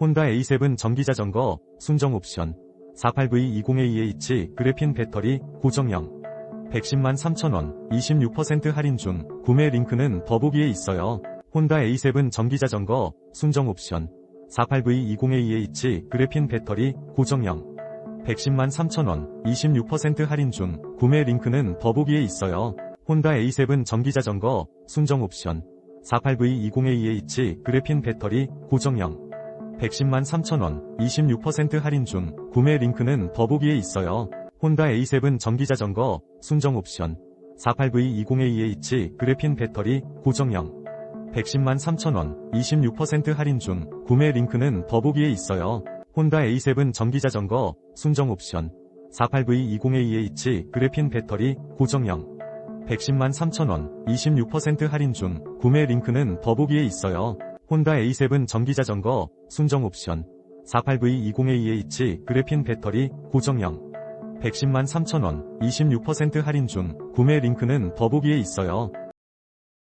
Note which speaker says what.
Speaker 1: 혼다 A7 전기자전거, 순정 옵션, 48V20AH 그래핀 배터리, 고정형, 110만 3천원, 26% 할인 중, 구매 링크는 더보기에 있어요. 혼다 A7 전기자전거, 순정 옵션, 48V20AH 그래핀 배터리, 고정형, 110만 3천원, 26% 할인 중, 구매 링크는 더보기에 있어요. 혼다 A7 전기자전거, 순정 옵션, 48V20AH 그래핀 배터리, 고정형, 110만 3천원, 26% 할인 중, 구매 링크는 더보기에 있어요. 혼다 A7 전기자전거, 순정 옵션, 48V20AH 그래핀 배터리, 고정형, 110만 3천원, 26% 할인 중, 구매 링크는 더보기에 있어요. 혼다 A7 전기자전거, 순정 옵션, 48V20AH 그래핀 배터리, 고정형, 110만 3천원, 26% 할인 중, 구매 링크는 더보기에 있어요. 혼다 A7 전기자전거, 순정 옵션, 48V20AH 그래핀 배터리, 고정형, 110만 3천원, 26% 할인 중, 구매 링크는 더보기에 있어요.